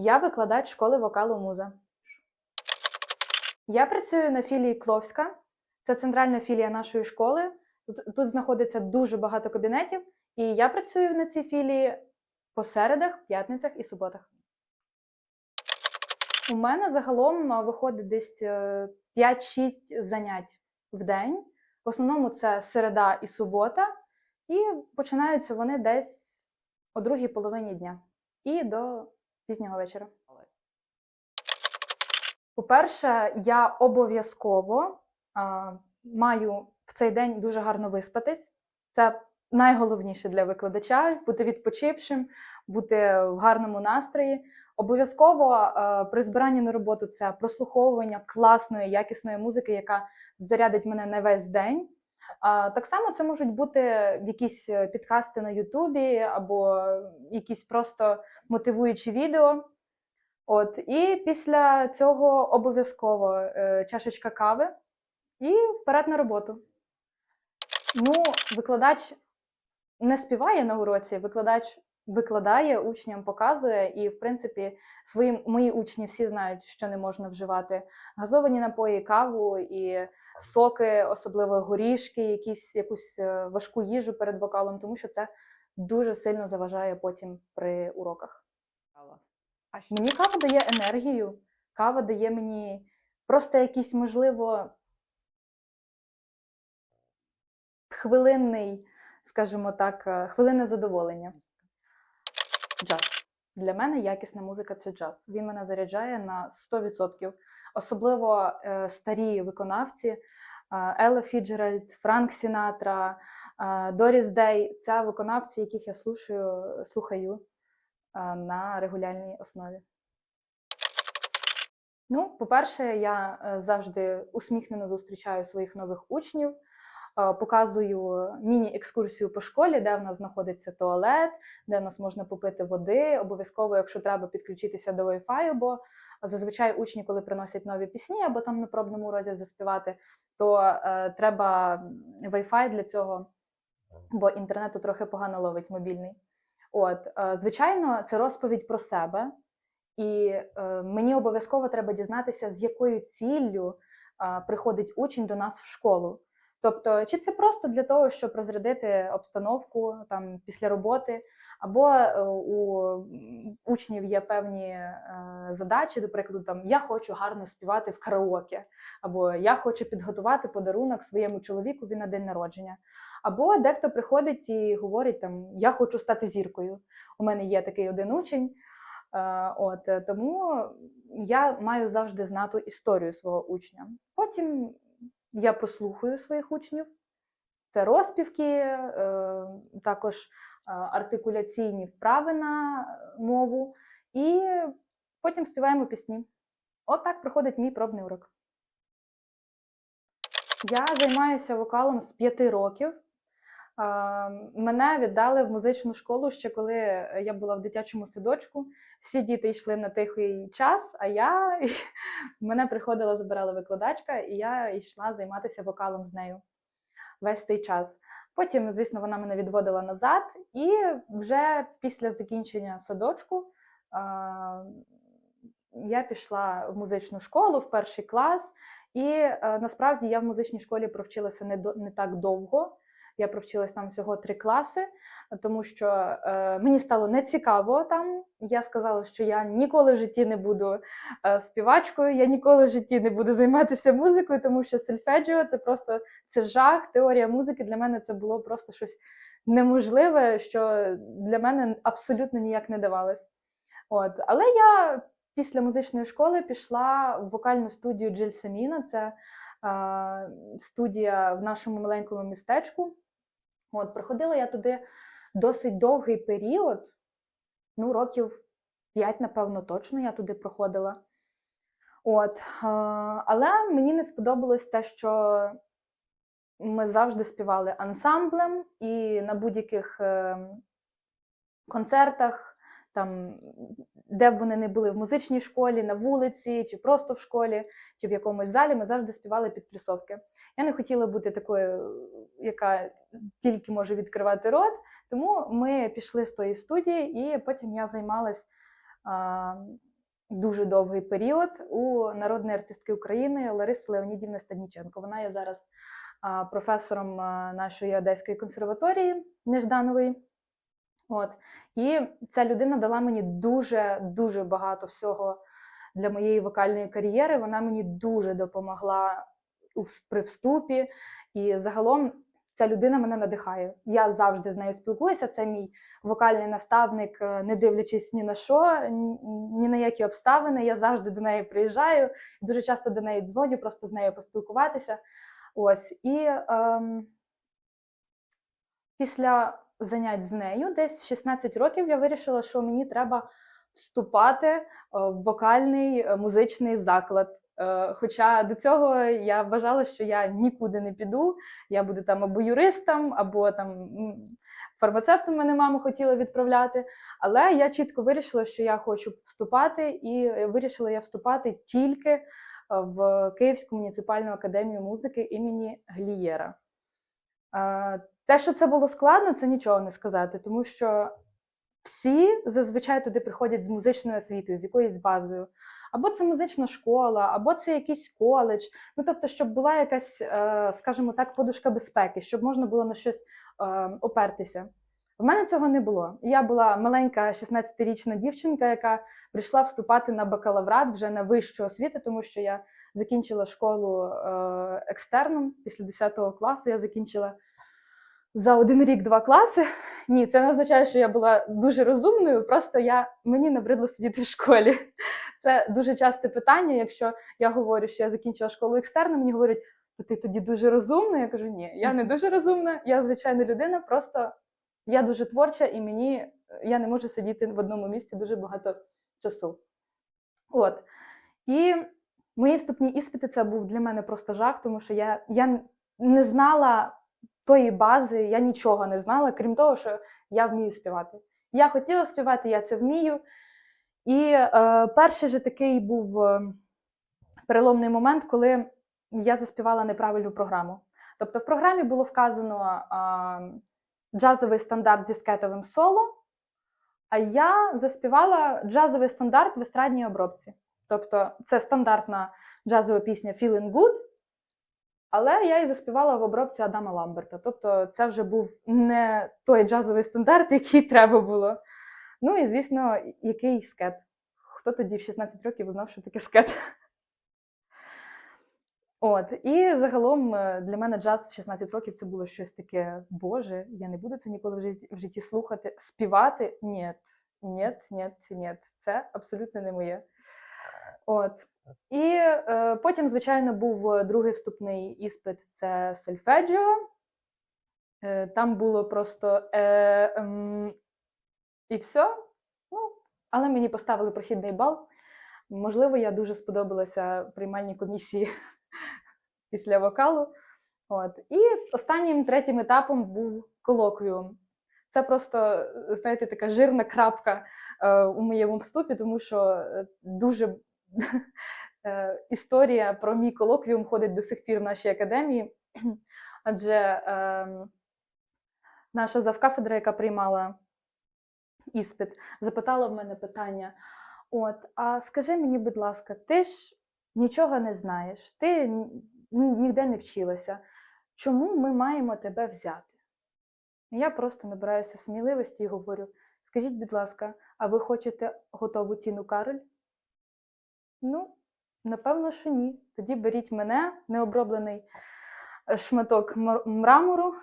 я викладач школи вокалу Муза. Я працюю на філії Кловська. Це центральна філія нашої школи. Тут- знаходиться дуже багато кабінетів, і я працюю на цій філії по середах, п'ятницях і суботах. У мене загалом виходить десь е, 5-6 занять в день. В основному це середа і субота, і починаються вони десь о другій половині дня і до пізнього вечора. По-перше, я обов'язково маю в цей день дуже гарно виспатись. Це найголовніше для викладача бути відпочившим, бути в гарному настрої. Обов'язково при збиранні на роботу це прослуховування класної, якісної музики, яка зарядить мене на весь день. Так само це можуть бути якісь е, підкасти на Ютубі або якісь просто мотивуючі відео. От, і після цього обов'язково е, чашечка кави і вперед на роботу. Ну, викладач не співає на уроці, викладач викладає, учням показує, і, в принципі, свої, мої учні всі знають, що не можна вживати газовані напої, каву і соки, особливо горішки, якісь, якусь е, важку їжу перед вокалом, тому що це дуже сильно заважає потім при уроках. А що? Мені кава дає енергію, кава дає мені просто якийсь, можливо, хвилинний, скажімо так, е, хвилинне задоволення. Джаз. Для мене якісна музика це джаз. Він мене заряджає на 100%. Особливо е, старі виконавці Елла Фіджеральд, Франк Сінатра, е, Доріс Дей це виконавці, яких я слушаю, слухаю е, на регулярній основі. Ну, по-перше, я е, завжди усміхнено зустрічаю своїх нових учнів, показую міні-екскурсію по школі, де в нас знаходиться туалет, де в нас можна попити води. Обов'язково, якщо треба, підключитися до Wi-Fi, бо зазвичай учні, коли приносять нові пісні або там на пробному урозі заспівати, то е, треба Wi-Fi для цього, бо інтернету трохи погано ловить мобільний. От, е, звичайно, це розповідь про себе. І е, мені обов'язково треба дізнатися, з якою ціллю е, приходить учень до нас в школу. Тобто, чи це просто для того, щоб розрядити обстановку там після роботи, або е, у учнів є певні е, задачі, до прикладу, там я хочу гарно співати в караоке, або я хочу підготувати подарунок своєму чоловікові на день народження. Або дехто приходить і говорить там Я хочу стати зіркою. У мене є такий один учень. Е, От тому я маю завжди знати історію свого учня. Потім я прослухаю своїх учнів. Це розпівки, е, також е, артикуляційні вправи на мову, і потім співаємо пісні. От так проходить мій пробний урок. Я займаюся вокалом з п'яти років. Мене віддали в музичну школу ще коли я була в дитячому садочку. Всі діти йшли на тихий час, а я мене приходила, забирала викладачка, і я йшла займатися вокалом з нею весь цей час. Потім, звісно, вона мене відводила назад, і вже після закінчення садочку я пішла в музичну школу в перший клас. І е, насправді я в музичній школі провчилася не так довго. Я провчилась там всього три класи, тому що е, мені стало нецікаво там. Я сказала, що я ніколи в житті не буду е, співачкою, я ніколи в житті не буду займатися музикою, тому що сольфеджіо це просто це жах. Теорія музики для мене це було просто щось неможливе, що для мене абсолютно ніяк не давалось. От, але я після музичної школи пішла в вокальну студію Джельсаміна. Це е, студія в нашому маленькому містечку. От, приходила я туди досить довгий період, ну, років 5, напевно, точно я туди проходила. От, але мені не сподобалось те, що ми завжди співали ансамблем, і на будь-яких е, концертах, там, де б вони не були в музичній школі, на вулиці, чи просто в школі, чи в якомусь залі, ми завжди співали під плюсовки. Я не хотіла бути такою, яка тільки може відкривати рот, тому ми пішли з тої студії, і потім я займалась а, дуже довгий період у народної артистки України Лариси Леонідівни Станіченко. Вона є зараз професором нашої Одеської консерваторії Нежданової. От. І ця людина дала мені дуже дуже багато всього для моєї вокальної кар'єри. Вона мені дуже допомогла при вступі. І загалом ця людина мене надихає. Я завжди з нею спілкуюся. Це мій вокальний наставник, е, не дивлячись ні на що, ні- на які обставини. Я завжди до неї приїжджаю, дуже часто до неї дзвоню, просто з нею поспілкуватися. Ось. І ем, після занять з нею, десь в 16 років, я вирішила, що мені треба вступати е, в вокальний е, музичний заклад. Е, Хоча до цього я вважала, що я нікуди не піду. Я буду там або юристом, або там фармацевтом мене мама хотіла відправляти. Але я чітко вирішила, що я хочу вступати, і вирішила я вступати тільки в Київську муніципальну академію музики імені Глієра. Те, що це було складно, це нічого не сказати, тому що всі зазвичай туди приходять з музичною освітою, з якоюсь базою. Або це музична школа, або це якийсь коледж. Ну тобто, щоб була якась, е, скажімо так, подушка безпеки, щоб можна було на щось е, опертися. В мене цього не було. Я була маленька 16-річна дівчинка, яка прийшла вступати на бакалаврат вже на вищу освіту, тому що я закінчила школу е, екстерном після 10 класу. Я закінчила за один рік два класи. Ні, це не означає, що я була дуже розумною. Просто я мені набридло сидіти в школі. Це дуже часте питання. Якщо я говорю, що я закінчила школу екстерно, мені говорять, то ти тоді дуже розумна. Я кажу, ні, я не дуже розумна, я звичайна людина, просто я дуже творча і мені я не можу сидіти в одному місці дуже багато часу. От. І мої вступні іспити це був для мене просто жах, тому що я, я не знала тої бази, я нічого не знала, крім того, що я вмію співати. Я хотіла співати, я це вмію. І е, перший же такий був е, переломний момент, коли я заспівала неправильну програму. Тобто в програмі було вказано е, джазовий стандарт зі скетовим соло, а я заспівала джазовий стандарт в естрадній обробці. Тобто це стандартна джазова пісня Feeling Good, але я її заспівала в обробці Адама Ламберта. Тобто це вже був не той джазовий стандарт, який треба було. Ну і, звісно, який скет. Хто тоді в 16 років знав, що таке скет? От, і загалом е, для мене джаз в 16 років це було щось таке, Боже, я не буду це ніколи в житті, в житті слухати. Співати ні, ні, ні, ні. Це абсолютно не моє. От. І е, потім, звичайно, був другий вступний іспит це сольфеджіо. Е, там було просто е, ем, і все. Ну, але мені поставили прохідний бал. Можливо, я дуже сподобалася приймальній комісії після вокалу. От. І останнім третім етапом був колоквіум. Це просто, знаєте, така жирна крапка е, у моєму вступі, тому що е, дуже е, історія про мій колоквіум ходить до сих пір в нашій академії. Адже е, наша завкафедра, яка приймала іспит, запитала в мене питання: от, а скажи мені, будь ласка, ти ж нічого не знаєш, ти ніде не вчилася. Чому ми маємо тебе взяти? Я просто набираюся сміливості і говорю: скажіть, будь ласка, а ви хочете готову Тіну Кароль? Ну, напевно, що ні. Тоді беріть мене, необроблений е, шматок мр- мрамору,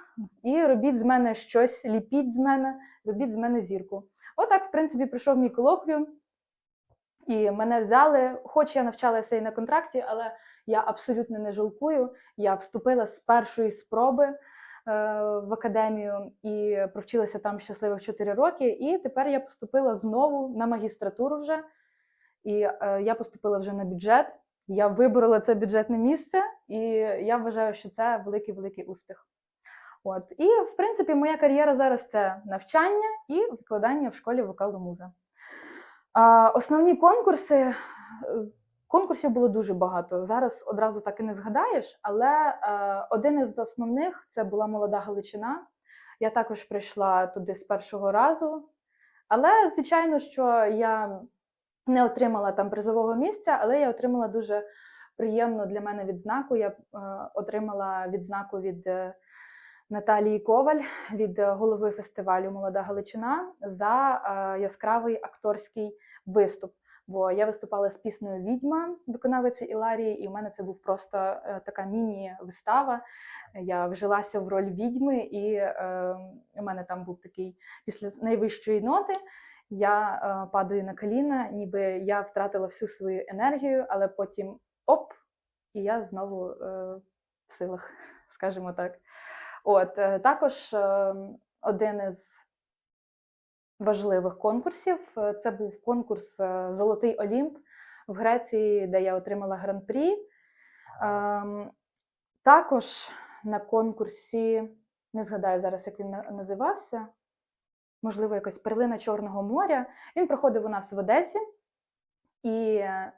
і робіть з мене щось, ліпіть з мене, робіть з мене зірку. Отак, в принципі, прийшов мій колоквіум, і мене взяли, хоч я навчалася і на контракті, але я абсолютно не жалкую. Я вступила з першої спроби е, в академію і провчилася там щасливих 4 роки. І тепер я поступила знову на магістратуру вже. І е, я поступила вже на бюджет. Я виборола це бюджетне місце, і я вважаю, що це великий великий успіх. От і в принципі, моя кар'єра зараз це навчання і викладання в школі вокалу муза. А, основні конкурси. е, Конкурсів було дуже багато. Зараз одразу так і не згадаєш, але е, один із основних це була молода Галичина. Я також прийшла туди з першого разу. Але, звичайно, що я не отримала там призового місця, але я отримала дуже приємну для мене відзнаку. Я е, отримала відзнаку від е, Наталії Коваль, від голови фестивалю Молода Галичина за е, яскравий акторський виступ. Бо я виступала з піснею Відьма виконавиці Іларії, і в мене це був просто така міні-вистава. Я вжилася в роль відьми, і е, у мене там був такий після найвищої ноти. Я е, падаю на коліна, ніби я втратила всю свою енергію, але потім оп, і я знову е, в силах, скажімо так. От е, також е, один із важливих конкурсів це був конкурс Золотий Олімп в Греції, де я отримала гран-прі. Ем, також на конкурсі, не згадаю зараз, як він називався, можливо, якось перлина Чорного моря. Він проходив у нас в Одесі, і е,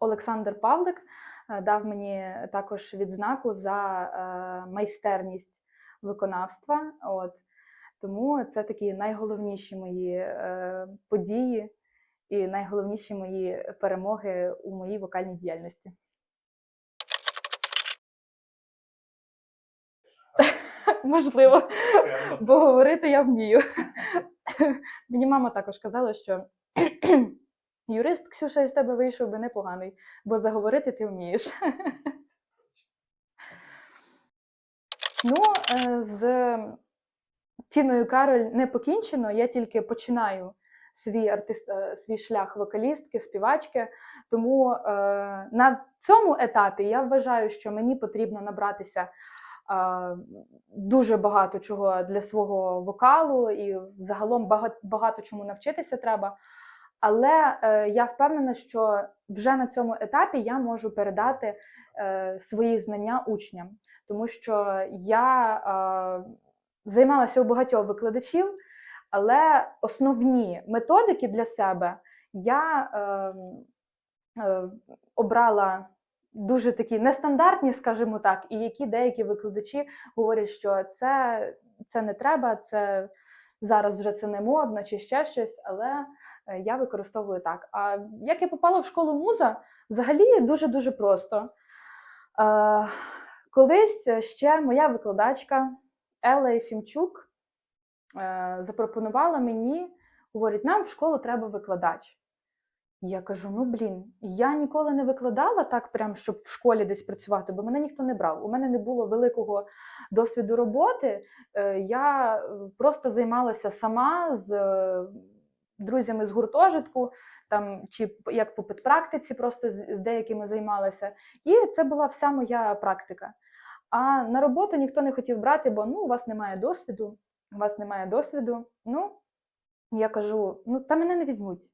Олександр Павлик е, дав мені також відзнаку за е, майстерність виконавства. От. Тому це такі найголовніші мої події і найголовніші мої перемоги у моїй вокальній діяльності. Можливо, бо говорити я вмію. Мені мама також казала, що юрист Ксюша із тебе вийшов би непоганий, бо заговорити ти вмієш. Ну, е, з Тіною Кароль не покінчено, я тільки починаю свій артист, е, свій шлях вокалістки, співачки. Тому е, на цьому етапі я вважаю, що мені потрібно набратися дуже багато чого для свого вокалу, і загалом багато, чому навчитися треба. Але е, я впевнена, що вже на цьому етапі я можу передати е, свої знання учням, тому що я е, займалася у багатьох викладачів, але основні методики для себе я е, е, обрала дуже такі нестандартні, скажімо так, і які деякі викладачі говорять, що це, це не треба, це зараз вже це не модно чи ще щось, але е, я використовую так. А як я попала в школу муза, взагалі дуже-дуже просто. Е, колись ще моя викладачка Елла Єфімчук е, запропонувала мені, говорить, нам в школу треба викладач. Я кажу: ну блін, я ніколи не викладала так, прям, щоб в школі десь працювати, бо мене ніхто не брав. У мене не було великого досвіду роботи. Е, Я е, просто займалася сама з е, друзями з гуртожитку, там чи як по підпрактиці, просто з деякими займалася. І це була вся моя практика. А на роботу ніхто не хотів брати, бо ну, у вас немає досвіду, у вас немає досвіду. Ну, я кажу: ну, та мене не візьмуть.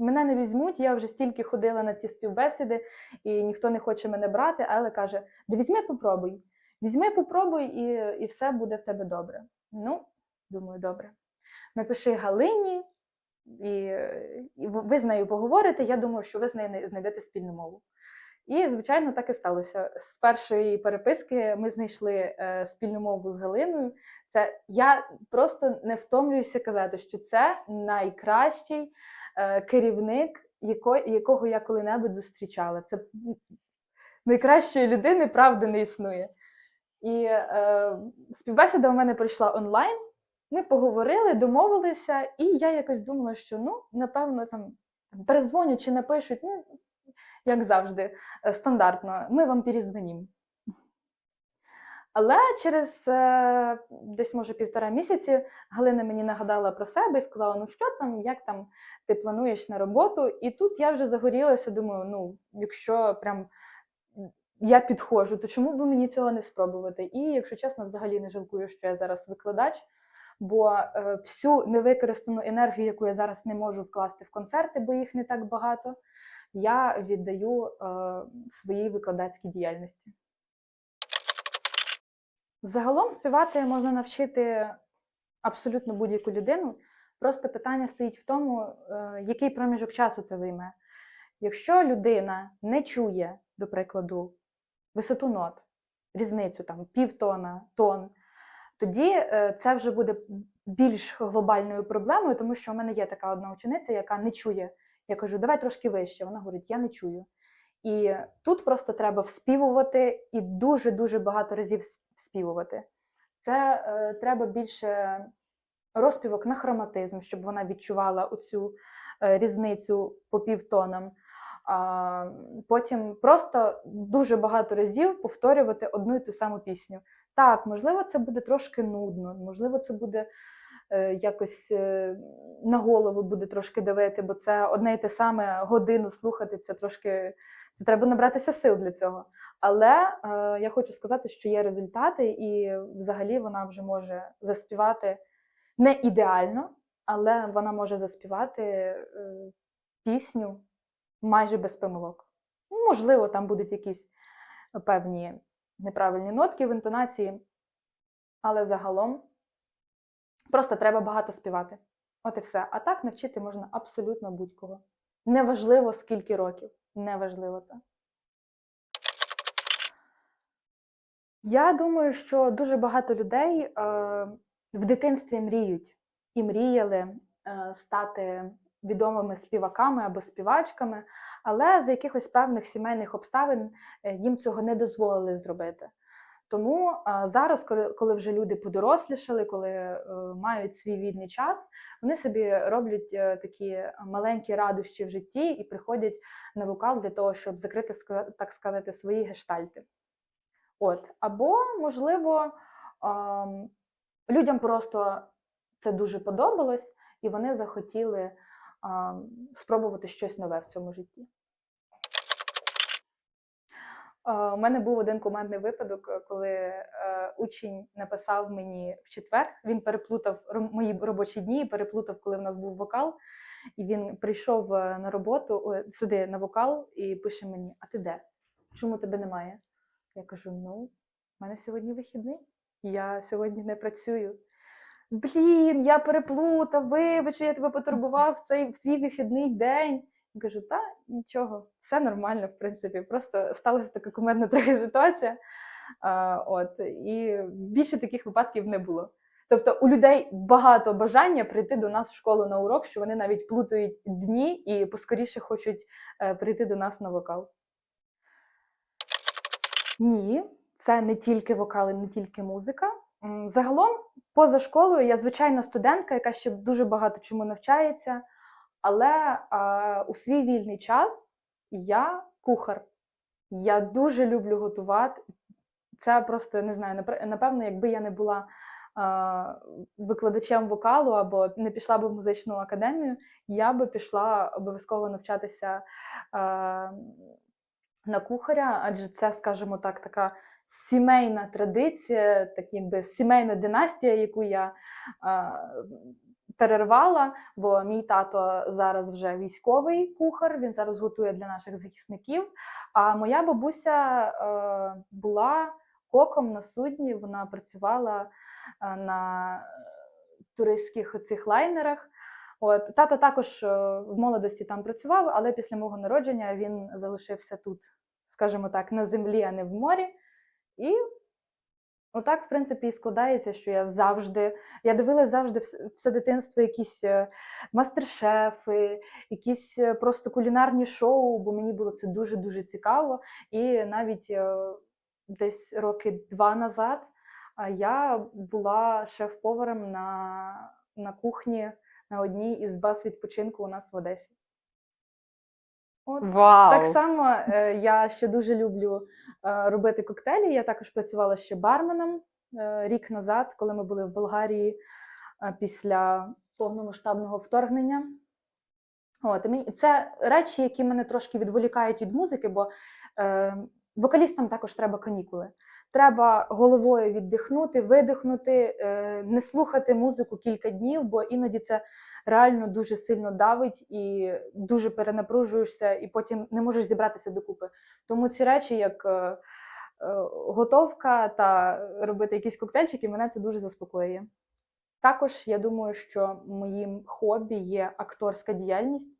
Мене не візьмуть, я вже стільки ходила на ті співбесіди, і ніхто не хоче мене брати, але каже: да візьми, попробуй. Візьми, попробуй, і, і все буде в тебе добре. Ну, думаю, добре. Напиши Галині, і, і ви з нею поговорите. Я думаю, що ви з нею не- знайдете спільну мову. І, звичайно, так і сталося. З першої переписки ми знайшли е, спільну мову з Галиною. Це я просто не втомлююся казати, що це найкращий керівник, якого я коли-небудь зустрічала. Це найкращої людини, правда, не існує. І е, співбесіда у мене пройшла онлайн. Ми поговорили, домовилися, і я якось думала, що ну, напевно, там перезвонять чи напишуть, ну, як завжди, е, стандартно, ми вам перезвонимо. Але через е, десь, може, півтора місяці Галина мені нагадала про себе і сказала: ну що там, як там ти плануєш на роботу? І тут я вже загорілася, думаю, ну, якщо прям я підходжу, то чому б мені цього не спробувати? І, якщо чесно, взагалі не жалкую, що я зараз викладач, бо е, всю невикористану енергію, яку я зараз не можу вкласти в концерти, бо їх не так багато, я віддаю е, своїй викладацькій діяльності. Загалом співати можна навчити абсолютно будь-яку людину. Просто питання стоїть в тому, е, який проміжок часу це займе. Якщо людина не чує, до прикладу, висоту нот, різницю там півтона, тон, тоді е, це вже буде більш глобальною проблемою, тому що у мене є така одна учениця, яка не чує. Я кажу, давай трошки вище. Вона говорить, я не чую. І тут просто треба вспівувати і дуже-дуже багато разів вспівувати. Це е, треба більше розпівок на хроматизм, щоб вона відчувала оцю е, різницю по півтонам. А, потім просто дуже багато разів повторювати одну і ту саму пісню. Так, можливо, це буде трошки нудно, можливо, це буде якось е, на голову буде трошки давити, бо це одне і те саме годину слухати, це трошки це треба набратися сил для цього. Але е, я хочу сказати, що є результати, і взагалі вона вже може заспівати не ідеально, але вона може заспівати е, пісню майже без помилок. Ну, Можливо, там будуть якісь певні неправильні нотки в інтонації, але загалом просто треба багато співати. От і все. А так навчити можна абсолютно будь-кого. Неважливо, скільки років. Неважливо це. Я думаю, що дуже багато людей е, в дитинстві мріють і мріяли е, стати відомими співаками або співачками, але за якихось певних сімейних обставин е, їм цього не дозволили зробити. Тому зараз, коли, коли вже люди подорослішали, коли е, мають свій вільний час, вони собі роблять е, такі маленькі радощі в житті і приходять на вокал для того, щоб закрити, так сказати, свої гештальти. От, або, можливо, людям просто це дуже подобалось, і вони захотіли спробувати щось нове в цьому житті. У мене був один командний випадок, е, коли е, учень написав мені в четвер. Він переплутав мої робочі дні, переплутав, коли в нас був вокал. І він прийшов е, на роботу сюди на вокал і пише мені: А ти де? Чому тебе немає? Я кажу: ну, в мене сьогодні вихідний, я сьогодні не працюю. Блін, я переплутав, вибач, я тебе потурбував в цей в твій вихідний день. Я кажу, та нічого, все нормально, в принципі. Просто сталася така кумедна трохи ситуація. А, от, І більше таких випадків не було. Тобто у людей багато бажання прийти до нас в школу на урок, що вони навіть плутають дні і поскоріше хочуть е, прийти до нас на вокал. Ні, це не тільки вокал і не тільки музика. Загалом, поза школою, я звичайна студентка, яка ще дуже багато чому навчається. Але а, у свій вільний час я кухар. Я дуже люблю готувати. Це просто не знаю, напевно, якби я не була а, викладачем вокалу або не пішла б в музичну академію, я би пішла обов'язково навчатися а, на кухаря, адже це, скажімо так, така сімейна традиція, так якби сімейна династія, яку я а, перервала, бо мій тато зараз вже військовий кухар, він зараз готує для наших захисників. А моя бабуся е, була коком на судні, вона працювала е, на туристських оцих лайнерах. От тато також е, в молодості там працював, але після мого народження він залишився тут, скажімо так, на землі, а не в морі. І Отак, в принципі, і складається, що я завжди. Я дивилася завжди все дитинство, якісь е, мастер-шефи, якісь е, просто кулінарні шоу, бо мені було це дуже-дуже цікаво. І навіть е, десь роки два назад я була шеф-поваром на, на кухні на одній із баз відпочинку у нас в Одесі. От. Вау! Так само е, я ще дуже люблю е, робити коктейлі. Я також працювала ще барменом е, рік назад, коли ми були в Болгарії е, після повномасштабного вторгнення. От, і це речі, які мене трошки відволікають від музики, бо е, вокалістам також треба канікули. Треба головою віддихнути, видихнути, е, не слухати музику кілька днів, бо іноді це реально дуже сильно давить і дуже перенапружуєшся, і потім не можеш зібратися докупи. Тому ці речі, як е, е, готовка та робити якісь коктейльчики, мене це дуже заспокоює. Також я думаю, що моїм хобі є акторська діяльність.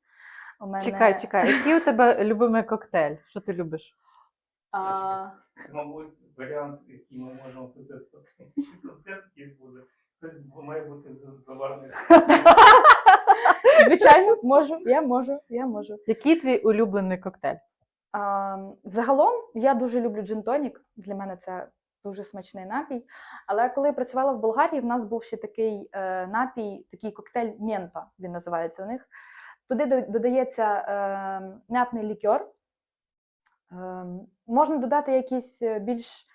У мене, Чекай, чекай, який у тебе любимий коктейль? Що ти любиш? А, мабуть, варіант, який ми можемо використати. Концерт якийсь буде. Хтось має бути за- заварений. звичайно, можу, я можу, я можу. Який твій улюблений коктейль? А, загалом я дуже люблю джин-тонік. Для мене це дуже смачний напій. Але коли я працювала в Болгарії, в нас був ще такий е, напій, такий коктейль мента, він називається у них. Туди додається е, м'ятний лікер. Е, можна додати якийсь е, більш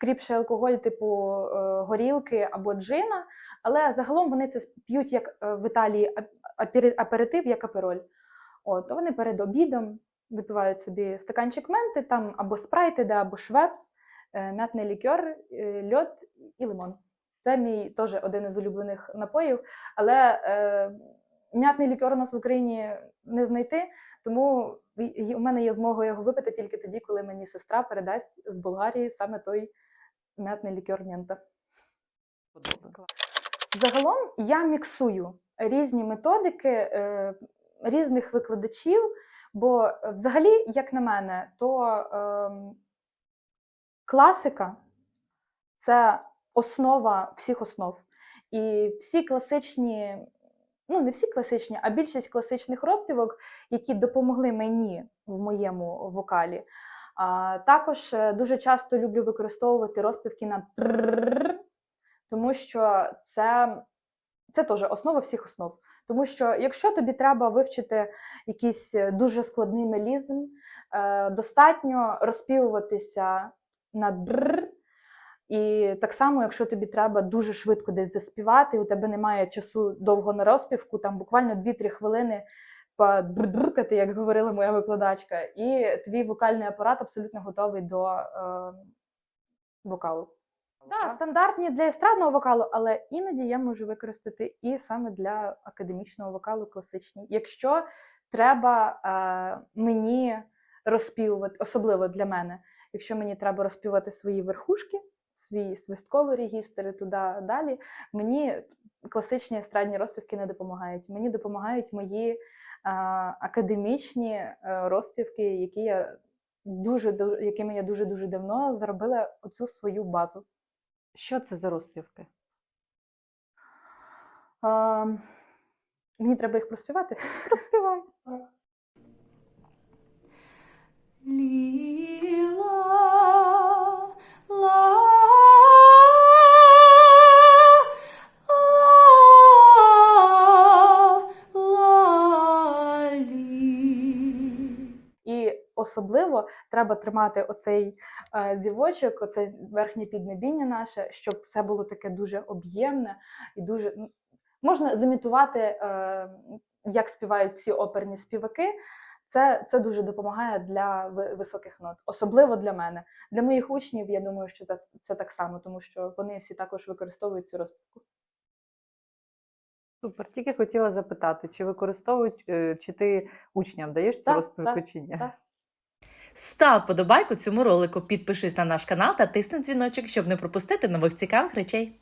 кріпший алкоголь, типу е, горілки або джина, але загалом вони це п'ють як е, в Італії ап- аперитив, як апероль. От, вони перед обідом випивають собі стаканчик менти, там або спрайт іде, або швепс, е, м'ятний лікер, льод і лимон. Це мій теж один із улюблених напоїв. Але е, м'ятний лікер у нас в Україні не знайти, тому у мене є змога його випити тільки тоді, коли мені сестра передасть з Болгарії саме той м'ятний лікер мента. Загалом я міксую різні методики е, різних викладачів, бо е, взагалі, як на мене, то ем, класика це основа всіх основ. І всі класичні, ну не всі класичні, а більшість класичних розпівок, які допомогли мені в моєму вокалі. Також е, дуже часто люблю використовувати розпівки на тому що це, це теж основа всіх основ. Тому що якщо тобі треба вивчити якийсь дуже складний мелізм, достатньо розпівуватися на др. І так само, якщо тобі треба дуже швидко десь заспівати, у тебе немає часу довго на розпівку, там буквально 2-3 хвилини подуркати, як говорила моя викладачка, і твій вокальний апарат абсолютно готовий до е, вокалу. Так, стандартні для естрадного вокалу, але іноді я можу використати і саме для академічного вокалу класичні. Якщо треба е, мені розпівувати, особливо для мене, якщо мені треба розпівати свої верхушки, свій свистковий регістр і туди далі, мені класичні естрадні розпівки не допомагають. Мені допомагають мої а, академічні е, розпівки, які я дуже, ду- якими я дуже дуже давно зробила оцю свою базу. Що це за розпівки? А, мені треба їх проспівати. Розпівай. Особливо треба тримати оцей е, зівочок, оце верхнє піднебіння наше, щоб все було таке дуже об'ємне і дуже можна зімітувати, е, як співають всі оперні співаки. Це, це дуже допомагає для високих нот, особливо для мене. Для моїх учнів, я думаю, що це, це так само, тому що вони всі також використовують цю розпівку. Супер. Тільки хотіла запитати, чи використовують, е, чи ти учням даєш цю Так, чи ні? так. Став подобайку цьому ролику, підпишись на наш канал та тисни дзвіночок, щоб не пропустити нових цікавих речей.